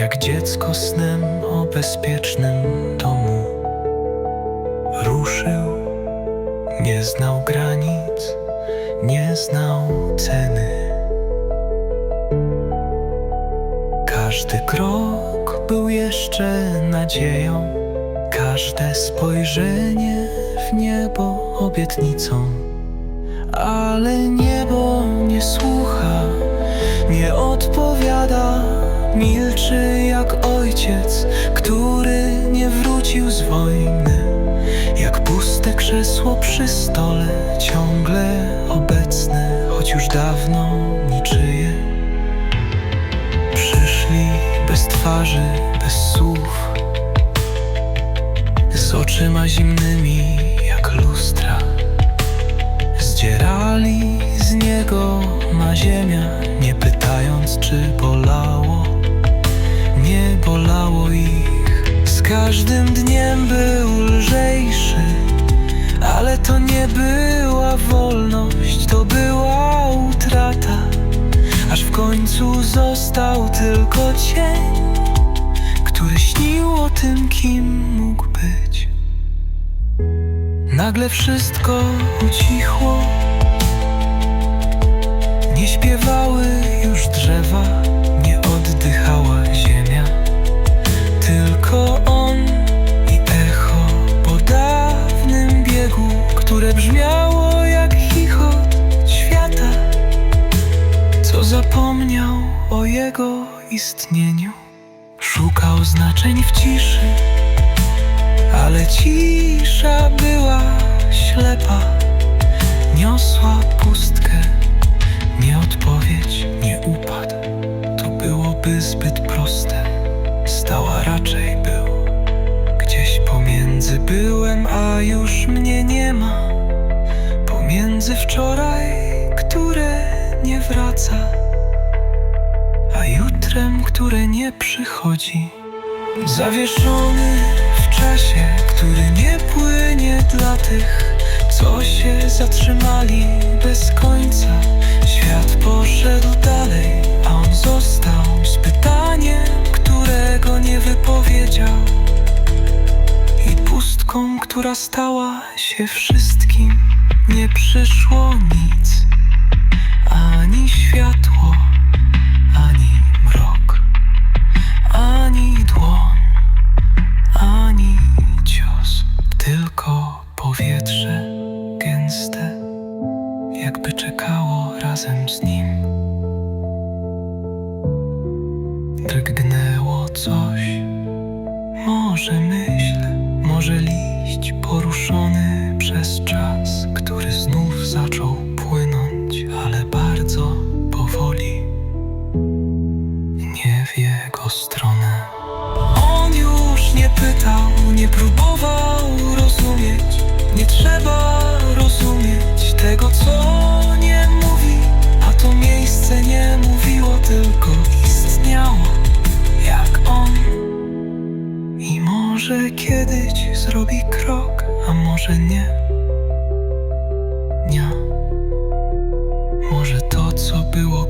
Jak dziecko snem o bezpiecznym domu. Ruszył, nie znał granic, nie znał ceny. Każdy krok był jeszcze nadzieją Każde spojrzenie w niebo obietnicą. Ale niebo nie słucha, nie odpowiada Milczy jak ojciec, który nie wrócił z wojny. Jak puste krzesło przy stole, ciągle obecne Choć już dawno niczyje. Przyszli bez twarzy, bez słów. Z oczyma zimnymi jak lustra. Zdzierali z niego ma ziemia każdym dniem był lżejszy Ale to nie była wolność To była utrata. Aż w końcu został tylko cień Który śnił o tym, kim mógł być. Nagle wszystko ucichło. Nie śpiewały już drzewa jego istnieniu. Szukał znaczeń w ciszy, ale cisza była ślepa. Niosła pustkę, nie odpowiedź, nie upadł. To byłoby zbyt proste. Stała raczej był gdzieś pomiędzy byłem, a już mnie nie ma. Pomiędzy wczoraj, które nie wraca, a jutrem, które nie przychodzi. Zawieszony w czasie, który nie płynie dla tych, co się zatrzymali bez końca. Świat poszedł dalej, a on został z pytaniem, którego nie wypowiedział i pustką, która stała się wszystkim. Nie przyszło nic, ani światło, powietrze gęste, jakby czekało razem z nim. Drgnęło coś. Może myśl, może liść poruszony przez czas, który znów zaczął płynąć, ale bardzo powoli, nie w jego stronę. On już nie pytał, nie próbował trzeba rozumieć tego, co nie mówi, a to miejsce nie mówiło, tylko istniało, jak on. I może kiedyś zrobi krok, a może nie.